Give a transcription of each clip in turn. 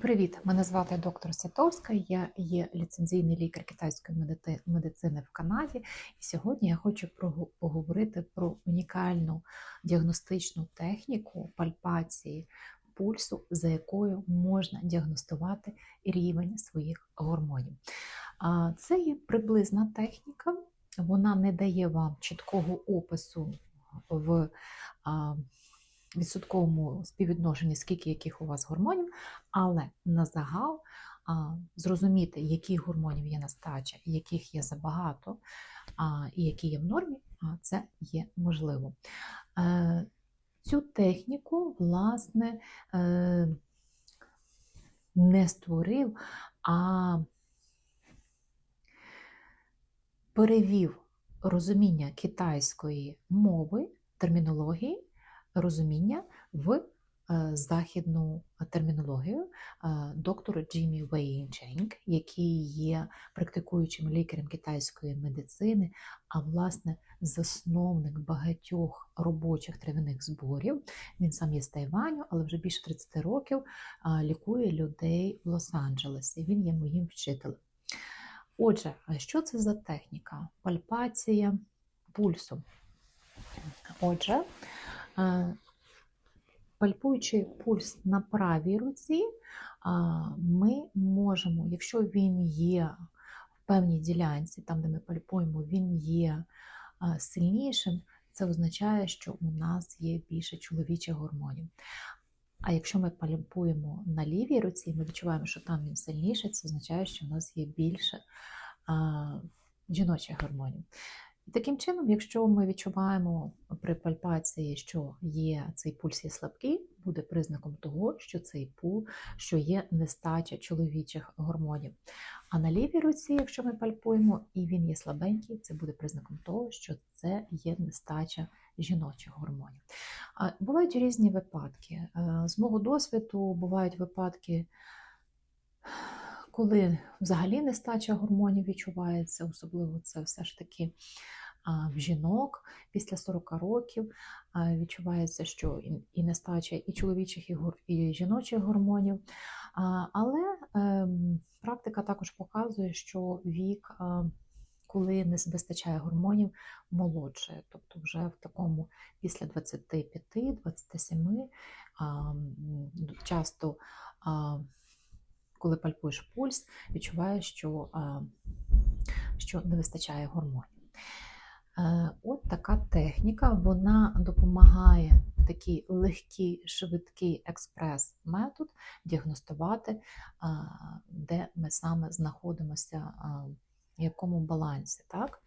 Привіт, мене звати доктор Сатовська. Я є ліцензійний лікар китайської медицини в Канаді. І сьогодні я хочу поговорити про унікальну діагностичну техніку пальпації пульсу, за якою можна діагностувати рівень своїх гормонів. Це є приблизна техніка, вона не дає вам чіткого опису в відсотковому співвідношенні, скільки яких у вас гормонів, але на загал а, зрозуміти, яких гормонів є нестача, яких є забагато, а, і які є в нормі, а, це є можливо. Е, Цю техніку, власне, е, не створив, а перевів розуміння китайської мови, термінології, розуміння в е, західну термінологію е, доктора Джиммі Вейнченг, який є практикуючим лікарем китайської медицини, а власне засновник багатьох робочих трав'яних зборів. Він сам є з Тайваню, але вже більше 30 років лікує людей в Лос-Анджелесі. Він є моїм вчителем. Отже, що це за техніка? Пальпація пульсу. Отже, пальпуючи пульс на правій руці, ми можемо, якщо він є в певній ділянці, там, де ми пальпуємо, він є сильнішим, це означає, що у нас є більше чоловічих гормонів. А якщо ми пальпуємо на лівій руці, ми відчуваємо, що там він сильніший, це означає, що у нас є більше жіночих гормонів. Таким чином, якщо ми відчуваємо при пальпації, що є цей пульс є слабкий, буде признаком того, що цей пул, що є нестача чоловічих гормонів. А на лівій руці, якщо ми пальпуємо і він є слабенький, це буде признаком того, що це є нестача жіночих гормонів. Бувають різні випадки. З мого досвіду бувають випадки, коли взагалі нестача гормонів відчувається, особливо це все ж таки в жінок після 40 років відчувається, що і- нестача і чоловічих, і, жіночих гормонів. Але ем, практика також показує, що вік, коли не вистачає гормонів, молодше, тобто вже в такому після 25-27 часто. коли пальпуєш пульс, відчуваєш, що, що не вистачає гормонів. Е, От така техніка, вона допомагає такий легкий, швидкий експрес-метод діагностувати, де ми саме знаходимося, в якому балансі. Так?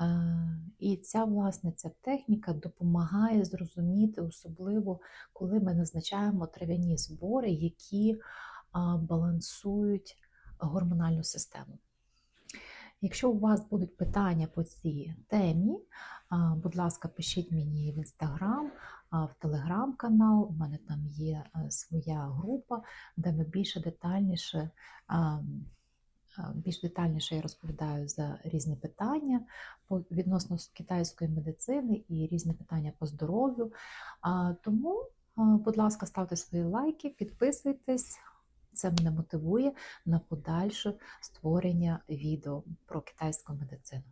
Е, І ця власне ця техніка допомагає зрозуміти, особливо коли ми назначаємо трав'яні збори, які балансують гормональну систему. Якщо у вас будуть питання по цій темі, будь ласка, пишіть мені в інстаграм, в телеграм-канал. У мене там є е, своя група, де ми більше детальніше. Більш детальніше я розповідаю за різні питання відносно китайської медицини і різні питання по здоров'ю. Тому, будь ласка, ставте свої лайки, підписуйтесь. Це мене мотивує на подальше створення відео про китайську медицину.